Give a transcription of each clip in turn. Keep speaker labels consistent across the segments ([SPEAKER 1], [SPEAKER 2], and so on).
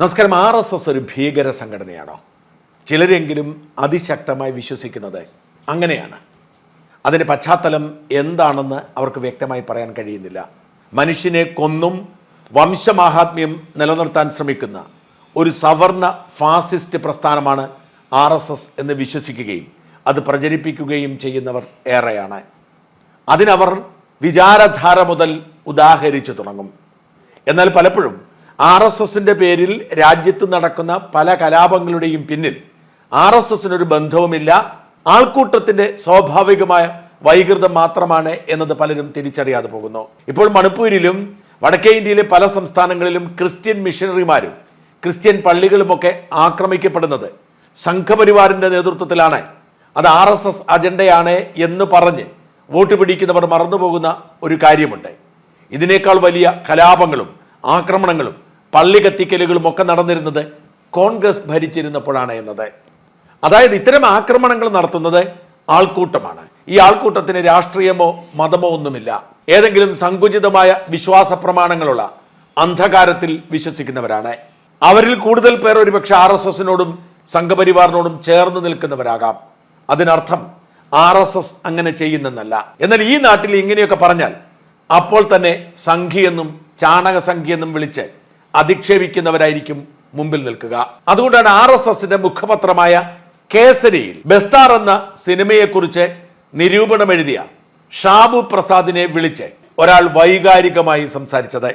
[SPEAKER 1] നമസ്കാരം. R S S ഒരു ഭീകര സംഘടനയാണോ? ചിലരെങ്കിലും അതിശക്തമായി വിശ്വസിക്കുന്നത് അങ്ങനെയാണ്. അതിന്റെ പശ്ചാത്തലം എന്താണെന്ന് അവർക്ക് വ്യക്തമായി പറയാൻ കഴിയുന്നില്ല. മനുഷ്യനെ കൊന്നും വംശമാഹാത്മ്യം നിലനിർത്താൻ ശ്രമിക്കുന്ന ഒരു സവർണ ഫാസിസ്റ്റ് പ്രസ്ഥാനമാണ് ആർ എസ് എസ് എന്ന് വിശ്വസിക്കുകയും അത് പ്രചരിപ്പിക്കുകയും ചെയ്യുന്നവർ ഏറെയാണ്. അതിനവർ വിചാരധാര മുതൽ ഉദാഹരിച്ചു തുടങ്ങും. എന്നാൽ പലപ്പോഴും ആർ എസ് എസിന്റെ പേരിൽ രാജ്യത്ത് നടക്കുന്ന പല കലാപങ്ങളുടെയും പിന്നിൽ ആർ എസ് എസിനൊരു ബന്ധവുമില്ല. ആൾക്കൂട്ടത്തിന്റെ സ്വാഭാവികമായ വൈകൃതം മാത്രമാണ് എന്നത് പലരും തിരിച്ചറിയാതെ പോകുന്നു. ഇപ്പോൾ മണിപ്പൂരിലും വടക്കേ ഇന്ത്യയിലെ പല സംസ്ഥാനങ്ങളിലും ക്രിസ്ത്യൻ മിഷനറിമാരും ക്രിസ്ത്യൻ പള്ളികളുമൊക്കെ ആക്രമിക്കപ്പെടുന്നത് സംഘപരിവാറിന്റെ നേതൃത്വത്തിലാണ്. അത് ആർ എസ് എസ് അജണ്ടയാണ് എന്ന് പറഞ്ഞ് വോട്ട് പിടിക്കുന്നവർ മറന്നുപോകുന്ന ഒരു കാര്യമുണ്ട്. ഇതിനേക്കാൾ വലിയ കലാപങ്ങളും ആക്രമണങ്ങളും പള്ളി കത്തിക്കലുകളും ഒക്കെ നടന്നിരുന്നത് കോൺഗ്രസ് ഭരിച്ചിരുന്നപ്പോഴാണ് എന്നത്. അതായത് ഇത്തരം ആക്രമണങ്ങൾ നടത്തുന്നത് ആൾക്കൂട്ടമാണ്. ഈ ആൾക്കൂട്ടത്തിന് രാഷ്ട്രീയമോ മതമോ ഒന്നുമില്ല. ഏതെങ്കിലും സങ്കുചിതമായ വിശ്വാസ പ്രമാണങ്ങളുള്ള അന്ധകാരത്തിൽ വിശ്വസിക്കുന്നവരാണ്. അവരിൽ കൂടുതൽ പേർ ഒരുപക്ഷെ ആർ എസ് എസിനോടും സംഘപരിവാറിനോടും ചേർന്ന് നിൽക്കുന്നവരാകാം. അതിനർത്ഥം ആർ എസ് എസ് അങ്ങനെ ചെയ്യുന്നെന്നല്ല. എന്നാൽ ഈ നാട്ടിൽ ഇങ്ങനെയൊക്കെ പറഞ്ഞാൽ അപ്പോൾ തന്നെ സംഘിയെന്നും ചാണക സംഘിയെന്നും വിളിച്ച് അധിക്ഷേപിക്കുന്നവരായിരിക്കും മുമ്പിൽ നിൽക്കുക. അതുകൊണ്ടാണ് ആർ എസ് എസിന്റെ മുഖപത്രമായ കേസരിയിൽ ബസ്താർ എന്ന സിനിമയെക്കുറിച്ച് നിരൂപണം എഴുതിയ ഷാബു പ്രസാദിനെ വിളിച്ച് ഒരാൾ വൈകാരികമായി സംസാരിച്ചത്.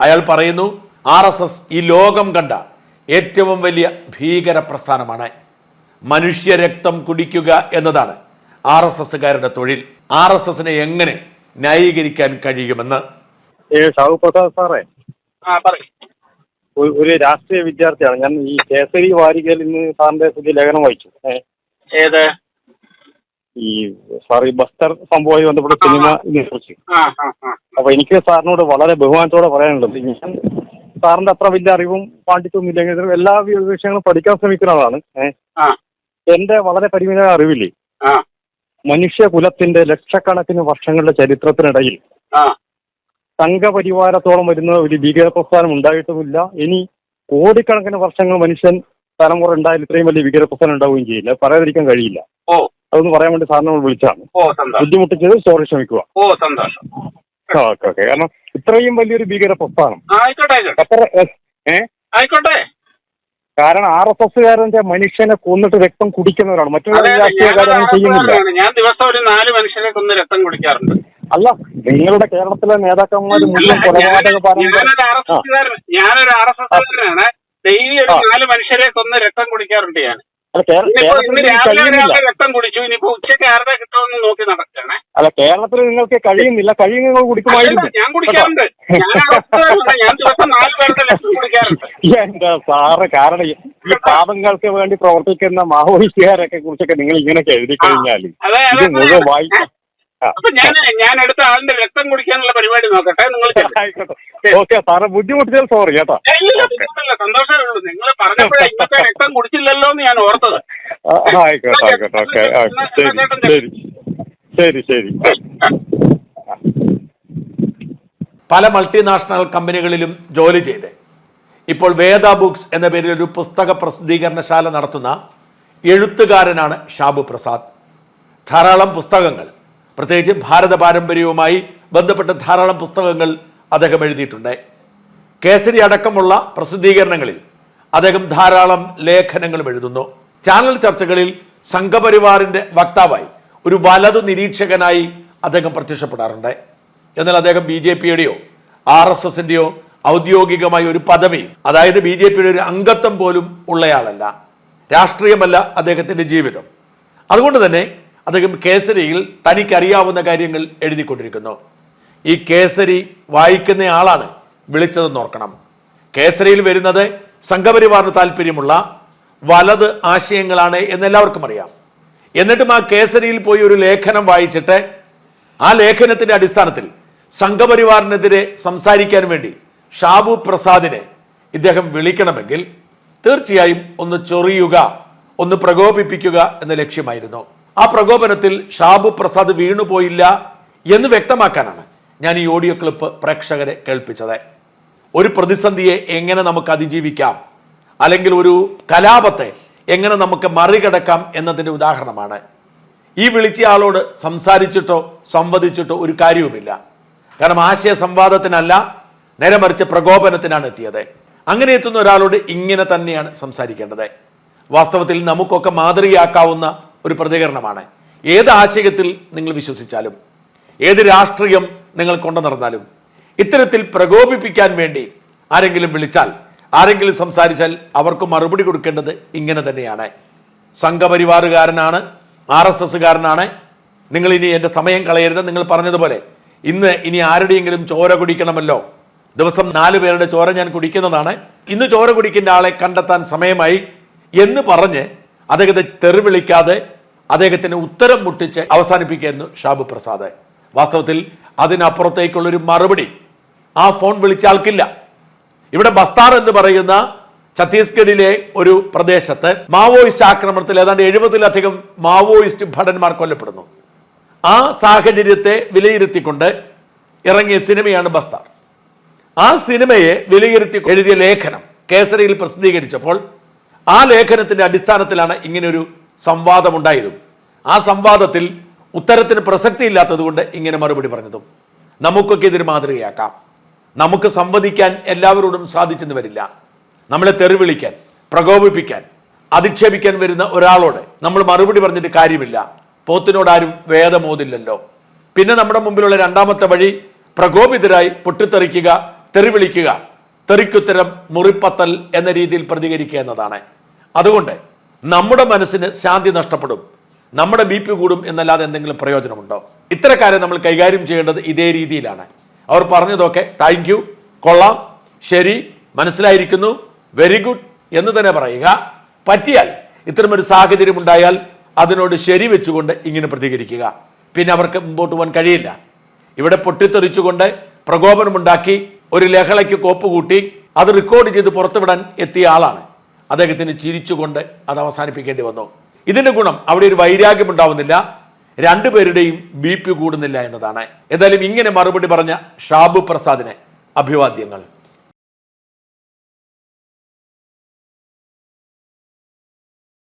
[SPEAKER 1] അയാൾ പറയുന്നു ആർ എസ് എസ് ഈ ലോകം കണ്ട ഏറ്റവും വലിയ ഭീകര പ്രസ്ഥാനമാണ് മനുഷ്യരക്തം കുടിക്കുക എന്നതാണ് ആർ എസ് എസ്സുകാരുടെ തൊഴിൽ. ആർ എസ് എസിനെ എങ്ങനെ ന്യായീകരിക്കാൻ കഴിയുമെന്ന്?
[SPEAKER 2] ഏ ഷാബു പ്രസാദ് സാറേ.
[SPEAKER 3] ആ പറയും
[SPEAKER 2] ഒരു രാഷ്ട്രീയ വിദ്യാർത്ഥിയാണ്. ഞാൻ ഈ കേസരി വാരികയിൽ ഇന്ന് സാറിന്റെ പുതിയ ലേഖനം വായിച്ചു.
[SPEAKER 3] ഏത്?
[SPEAKER 2] ഈ സാർ ഈ ബസ്തർ സംഭവമായി ബന്ധപ്പെട്ട സിനിമയെ കുറിച്ച്. അപ്പൊ എനിക്ക് സാറിനോട് വളരെ ബഹുമാനത്തോടെ പറയാനുള്ളത് ഞാൻ സാറിന്റെ അത്ര വലിയ അറിവും പാണ്ഡിത്യവും ഇല്ലെങ്കിലും എല്ലാ വിഷയങ്ങളും പഠിക്കാൻ ശ്രമിക്കുന്നതാണ് എന്റെ വളരെ പരിമിതമായ അറിവില്ലേ
[SPEAKER 3] മനുഷ്യ
[SPEAKER 2] കുലത്തിന്റെ ലക്ഷക്കണക്കിന് വർഷങ്ങളുടെ ചരിത്രത്തിനിടയിൽ സംഘപരിവാരത്തോളം വരുന്ന ഒരു ഭീകര പ്രസ്ഥാനം ഉണ്ടായിട്ടുമില്ല. ഇനി കോടിക്കണക്കിന് വർഷങ്ങൾ മനുഷ്യൻ തലമുറ ഉണ്ടായാലും ഇത്രയും വലിയ ഭീകര പ്രസ്ഥാനം ഉണ്ടാവുകയും ചെയ്യില്ല. പറയാതിരിക്കാൻ കഴിയില്ല.
[SPEAKER 3] ഓ.
[SPEAKER 2] അതൊന്ന് പറയാൻ വേണ്ടി സാറിനെ നമ്മൾ വിളിച്ചാണ്. ബുദ്ധിമുട്ടിച്ചത് സോറി ക്ഷമിക്കുക.
[SPEAKER 3] ഓ സന്തോഷം.
[SPEAKER 2] Okay okay. കാരണം ഇത്രയും വലിയൊരു ഭീകര പ്രസ്ഥാനം.
[SPEAKER 3] ആയിക്കോട്ടെ
[SPEAKER 2] കാരണം ആർ എസ് എസ്സുകാരന്റെ മനുഷ്യനെ കൊന്നിട്ട് രക്തം കുടിക്കുന്നവരാണ്. മറ്റുള്ള അങ്ങനെ ചെയ്യുന്നില്ല.
[SPEAKER 3] ഞാൻ ദിവസം ഒരു നാല് മനുഷ്യനെ കൊന്ന് രക്തം കുടിക്കാറുണ്ട്.
[SPEAKER 2] അല്ല നിങ്ങളുടെ കേരളത്തിലെ നേതാക്കന്മാർ മുഴുവൻ കൊലപാതക
[SPEAKER 3] ഞാനൊരു ആർ എസ് എസ്കാരനാണ്. ഡെയിലി ഒരു. നാല് മനുഷ്യരെ കൊന്ന് രക്തം കുടിക്കാറുണ്ട് ഞാൻ.
[SPEAKER 2] അല്ല കേരളത്തിൽ
[SPEAKER 3] ഇന്ന്
[SPEAKER 2] നിങ്ങൾക്ക് കഴിയുന്നില്ല.
[SPEAKER 3] രക്തം കുടിച്ചു ഇനിയിപ്പോ ഉച്ചയ്ക്ക് ആരുടെ കിട്ടുമെന്ന് നോക്കി നടക്കുകയാണ്.
[SPEAKER 2] അല്ല കേരളത്തിൽ നിങ്ങൾക്ക് കഴിയുന്നില്ല. കഴിയുന്ന നിങ്ങൾ കുടിക്കുമായിരുന്നു
[SPEAKER 3] ഞാൻ കുടിക്കാറുണ്ട്. ഞാൻ ദിവസം നാല് പേരുടെ രക്തം കുടിക്കാറുണ്ട്.
[SPEAKER 2] എന്താ സാറ് കാരണം ഈ പാപങ്ങൾക്ക് വേണ്ടി പ്രവർത്തിക്കുന്ന മാവോയിസ്റ്റുകാരൊക്കെ കുറിച്ചൊക്കെ നിങ്ങൾ ഇങ്ങനെ എഴുതി കഴിഞ്ഞാൽ ഇത് മുഴുവൻ.
[SPEAKER 3] അപ്പൊ ഞാൻ ഞാൻ അടുത്ത ആളിന്റെ രക്തം കുടിക്കാനുള്ള പരിപാടി നോക്കട്ടെ നിങ്ങൾ
[SPEAKER 2] ഓക്കെ സാറ് ബുദ്ധിമുട്ടിയാൽ സോറി കേട്ടോ.
[SPEAKER 3] സന്തോഷമേ ഉള്ളൂ. നിങ്ങൾ പറഞ്ഞപ്പോഴേ ഇന്നത്തെ രക്തം കുടിച്ചില്ലല്ലോ എന്ന് ഞാൻ ഓർത്തത്.
[SPEAKER 2] ആയിക്കോട്ടെ ആയിക്കോട്ടെ ഓക്കെ ശരി ശരി ശരി. ശരി
[SPEAKER 1] പല മൾട്ടിനാഷണൽ കമ്പനികളിലും ജോലി ചെയ്ത്. ഇപ്പോൾ വേദ ബുക്സ് എന്ന പേരിൽ ഒരു പുസ്തക പ്രസിദ്ധീകരണശാല നടത്തുന്ന എഴുത്തുകാരനാണ് ഷാബു പ്രസാദ്. ധാരാളം പുസ്തകങ്ങൾ. പ്രത്യേകിച്ച് ഭാരത പാരമ്പര്യവുമായി ബന്ധപ്പെട്ട ധാരാളം പുസ്തകങ്ങൾ അദ്ദേഹം എഴുതിയിട്ടുണ്ട്. കേസരി അടക്കമുള്ള പ്രസിദ്ധീകരണങ്ങളിൽ അദ്ദേഹം ധാരാളം ലേഖനങ്ങളും എഴുതുന്നു. ചാനൽ ചർച്ചകളിൽ സംഘപരിവാറിന്റെ വക്താവായി ഒരു വലതു നിരീക്ഷകനായി അദ്ദേഹം പ്രത്യക്ഷപ്പെടാറുണ്ട്. എന്നാൽ അദ്ദേഹം ബി ജെ പിയുടെയോ ആർ എസ് എസിന്റെയോ ഔദ്യോഗികമായ ഒരു പദവി അതായത് ബി ജെ പിയുടെ ഒരു അംഗത്വം പോലും ഉള്ളയാളല്ല. രാഷ്ട്രീയമല്ല അദ്ദേഹത്തിന്റെ ജീവിതം. അതുകൊണ്ട് തന്നെ അദ്ദേഹം കേസരിയിൽ തനിക്കറിയാവുന്ന കാര്യങ്ങൾ എഴുതിക്കൊണ്ടിരിക്കുന്നു. ഈ കേസരി വായിക്കുന്ന ആളാണ് വിളിച്ചതെന്ന് ഓർക്കണം. കേസരിയിൽ വരുന്നത് സംഘപരിവാറിന് താല്പര്യമുള്ള വലത് ആശയങ്ങളാണ് എന്നെല്ലാവർക്കും അറിയാം. എന്നിട്ടും ആ കേസരിയിൽ പോയി ഒരു ലേഖനം വായിച്ചിട്ട് ആ ലേഖനത്തിന്റെ അടിസ്ഥാനത്തിൽ സംഘപരിവാറിനെതിരെ സംസാരിക്കാൻ വേണ്ടി ഷാബു പ്രസാദിനെ ഇദ്ദേഹം വിളിക്കണമെങ്കിൽ തീർച്ചയായും ഒന്ന് ചൊറിയുക ഒന്ന് പ്രകോപിപ്പിക്കുക എന്ന ലക്ഷ്യമായിരുന്നു. ആ പ്രകോപനത്തിൽ ഷാബു പ്രസാദ് വീണുപോയില്ല എന്ന് വ്യക്തമാക്കാനാണ് ഞാൻ ഈ ഓഡിയോ ക്ലിപ്പ് പ്രേക്ഷകരെ കേൾപ്പിച്ചത്. ഒരു പ്രതിസന്ധിയെ എങ്ങനെ നമുക്ക് അതിജീവിക്കാം? അല്ലെങ്കിൽ ഒരു കലാപത്തെ എങ്ങനെ നമുക്ക് മറികടക്കാം എന്നതിന്റെ ഉദാഹരണമാണ്. ഈ വിളിച്ച ആളോട് സംസാരിച്ചിട്ടോ സംവദിച്ചിട്ടോ ഒരു കാര്യവുമില്ല. കാരണം ആശയ സംവാദത്തിനല്ല നേരെ മറിച്ച് പ്രകോപനത്തിനാണ് എത്തിയത്. അങ്ങനെ എത്തുന്ന ഒരാളോട് ഇങ്ങനെ തന്നെയാണ് സംസാരിക്കേണ്ടത്. വാസ്തവത്തിൽ നമുക്കൊക്കെ മാതൃകയാക്കാവുന്ന ഒരു പ്രതികരണമാണ്. ഏത് ആശയത്തിൽ നിങ്ങൾ വിശ്വസിച്ചാലും ഏത് രാഷ്ട്രീയം നിങ്ങൾ കൊണ്ടു നടന്നാലും ഇത്തരത്തിൽ പ്രകോപിപ്പിക്കാൻ വേണ്ടി ആരെങ്കിലും വിളിച്ചാൽ ആരെങ്കിലും സംസാരിച്ചാൽ അവർക്ക് മറുപടി കൊടുക്കേണ്ടത് ഇങ്ങനെ തന്നെയാണ്. സംഘപരിവാറുകാരനാണ് ആർ എസ് എസ്സുകാരനാണ്. നിങ്ങൾ ഇനി എന്റെ സമയം കളയരുത്. നിങ്ങൾ പറഞ്ഞതുപോലെ ഇന്ന് ഇനി ആരുടെയെങ്കിലും ചോര കുടിക്കണമല്ലോ. ദിവസം നാല് പേരുടെ ചോര ഞാൻ കുടിക്കുന്നതാണ്. ഇന്ന് ചോര കുടിക്കേണ്ട ആളെ കണ്ടെത്താൻ സമയമായി എന്ന് പറഞ്ഞ് അദ്ദേഹത്തെ തെറി വിളിക്കാതെ അദ്ദേഹത്തിന് ഉത്തരം മുട്ടിച്ച് അവസാനിപ്പിക്കുകയായിരുന്നു ഷാബു പ്രസാദ്. വാസ്തവത്തിൽ അതിനപ്പുറത്തേക്കുള്ളൊരു മറുപടി ആ ഫോൺ വിളിച്ച ആൾക്കില്ല. ഇവിടെ ബസ്താർ എന്ന് പറയുന്ന ഛത്തീസ്ഗഡിലെ ഒരു പ്രദേശത്ത് മാവോയിസ്റ്റ് ആക്രമണത്തിൽ ഏതാണ്ട് എഴുപതിലധികം മാവോയിസ്റ്റ് ഭടന്മാർ കൊല്ലപ്പെടുന്നു. ആ സാഹചര്യത്തെ വിലയിരുത്തിക്കൊണ്ട് ഇറങ്ങിയ സിനിമയാണ് ബസ്താർ. ആ സിനിമയെ വിലയിരുത്തി എഴുതിയ ലേഖനം കേസരിയിൽ പ്രസിദ്ധീകരിച്ചപ്പോൾ ആ ലേഖനത്തിന്റെ അടിസ്ഥാനത്തിലാണ് ഇങ്ങനൊരു സംവാദം ഉണ്ടായതും ആ സംവാദത്തിൽ ഉത്തരത്തിന് പ്രസക്തിയില്ലാത്തത് കൊണ്ട് ഇങ്ങനെ മറുപടി പറഞ്ഞതും. നമുക്കൊക്കെ ഇതിന് മാതൃകയാക്കാം. നമുക്ക് സംവദിക്കാൻ എല്ലാവരോടും സാധിച്ചെന്ന് വരില്ല. നമ്മളെ തെറിവിളിക്കാൻ പ്രകോപിപ്പിക്കാൻ അധിക്ഷേപിക്കാൻ വരുന്ന ഒരാളോട് നമ്മൾ മറുപടി പറഞ്ഞിട്ട് കാര്യമില്ല. പോത്തിനോടാരും വേദമോതില്ലല്ലോ. പിന്നെ നമ്മുടെ മുമ്പിലുള്ള രണ്ടാമത്തെ വഴി പ്രകോപിതരായി പൊട്ടിത്തെറിക്കുക തെറിവിളിക്കുക തെറിക്കുത്തരം മുറിപ്പത്തൽ എന്ന രീതിയിൽ പ്രതികരിക്കുക എന്നതാണ്. അതുകൊണ്ട് നമ്മുടെ മനസ്സിന് ശാന്തി നഷ്ടപ്പെടും. നമ്മുടെ ബി പി കൂടും എന്നല്ലാതെ എന്തെങ്കിലും പ്രയോജനമുണ്ടോ? ഇത്തരക്കാരെ നമ്മൾ കൈകാര്യം ചെയ്യേണ്ടത് ഇതേ രീതിയിലാണ്. അവർ പറഞ്ഞതൊക്കെ താങ്ക് യു കൊള്ളാം ശരി മനസ്സിലായിരിക്കുന്നു വെരി ഗുഡ് എന്ന് തന്നെ പറയുക. പറ്റിയാൽ ഇത്തരമൊരു സാഹചര്യം ഉണ്ടായാൽ അതിനോട് ശരി വെച്ചുകൊണ്ട് ഇങ്ങനെ പ്രതികരിക്കുക. പിന്നെ അവർക്ക് മുമ്പോട്ട് പോകാൻ കഴിയില്ല. ഇവിടെ പൊട്ടിത്തെറിച്ചുകൊണ്ട് പ്രകോപനമുണ്ടാക്കി ഒരു ലഹളയ്ക്ക് കോപ്പ് കൂട്ടി അത് റെക്കോർഡ് ചെയ്ത് പുറത്തുവിടാൻ എത്തിയ ആളാണ്. അദ്ദേഹത്തിന് ചിരിച്ചുകൊണ്ട് അത് അവസാനിപ്പിക്കേണ്ടി വന്നു. ഇതിന്റെ ഗുണം അവിടെ ഒരു വൈരാഗ്യം ഉണ്ടാവുന്നില്ല. രണ്ടുപേരുടെയും ബി പി കൂടുന്നില്ല എന്നതാണ്. എന്തായാലും ഇങ്ങനെ മറുപടി പറഞ്ഞ ഷാബു പ്രസാദിനെ അഭിവാദ്യങ്ങൾ.